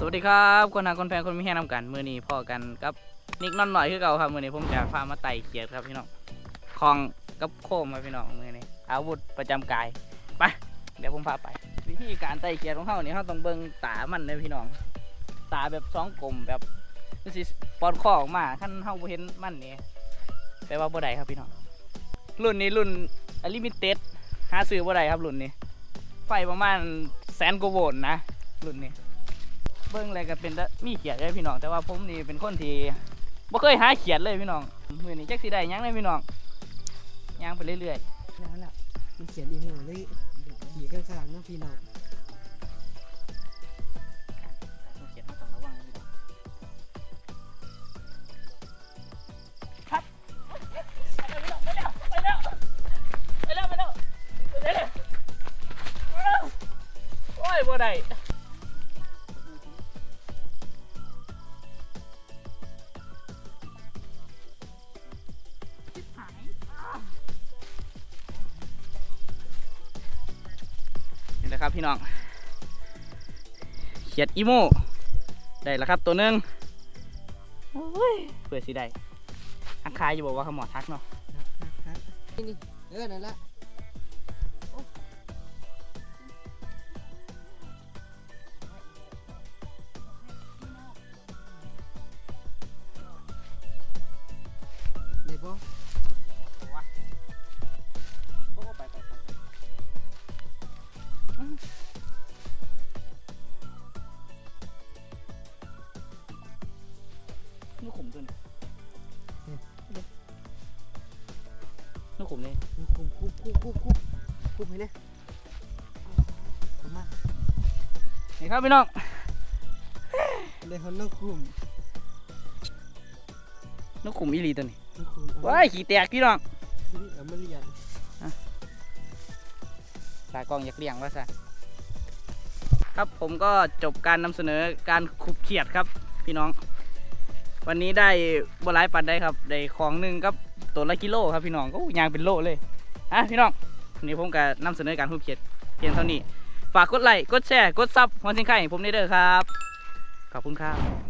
สวัสดีครับคนหาคนแพงคนมีแห้งนำกันมือนี้พอกันกับนิกนอนหน่อยคือเก่าครับมือนี้ผมจะพามาไต่เขียดครับพี่น้องคลองกับโคมครับพี่น้องมือนี้อาวุธประจำกายไปเดี๋ยวผมพาไป วิธีการไต่เขียดของเขานี่เขาต้องเบิ่งตามันเลยพี่น้อง ตาแบบสองกลมแบบนี่สิปอนข้อออกมาขั้นเฮาเห็นมันนี่แปลว่าบ่ได้ครับพี่น้องรุ่นนี้รุ่นอลิมิเต็ดหาซื้อบ่ได้ครับรุ่นนี้ไฟประมาณแสนกว่าโวลต์นะรุ่นนี้ เบิ้งอะไรก็เป็นตะมีเขียดเลยพี่น้อง แต่ว่าผมนี่เป็นคนที่บ่เคยหาเขียดเลยพี่น้องมือนี้จักสิได้หยังเลยพี่น้องย่างไปเรื่อยแล้วล่ะมันเขียนอีกหัวเลยขี่ข้างๆเนาะพี่น้องๆเขียดต้องระวังนะพี่น้องครับไปแล้วไปแล้วไปแล้วไปแล้วไปแล้วไปแล้วไปแล้วโอ้ยบ่ได้ นี่แหละครับพี่น้องเขียดอีโมได้แล้วครับตัวหนึงโอ้ยเพื่อสิได้ทักคายอยู่บอกว่าเขาหมอทักเนาะครับครับครับนี่นี่เออนั่นละโอ้ได้บ่ไนี่ขุมนี่คุบคุบคุบคุบคุบคุบให้เนี่ยเอามานี่ครับพี่น้องได้ฮอนน้องคุมนี่ขุมอีหลีตัวนี้น้องคุมเอาว้ายขี่แตกพี่น้องเอามาเรียนตากล้องอยากเลี้ยงว่าซะครับผมก็จบการนำเสนอการขุบเขียดครับพี่น้อง วันนี้ได้บหลายปันได้ครับ ได้ของหนึ่งครับ ตัวละกิโลครับพี่น้องก็ยางเป็นโลเลยอะพี่น้องวันนี้ผมก็นำเสนอการหุบเขียดเพียงเท่านี้ ฝากกดไลค์กดแชร์กดซับความสิงไข่ผมนี่เด้อครับ ขอบคุณครับ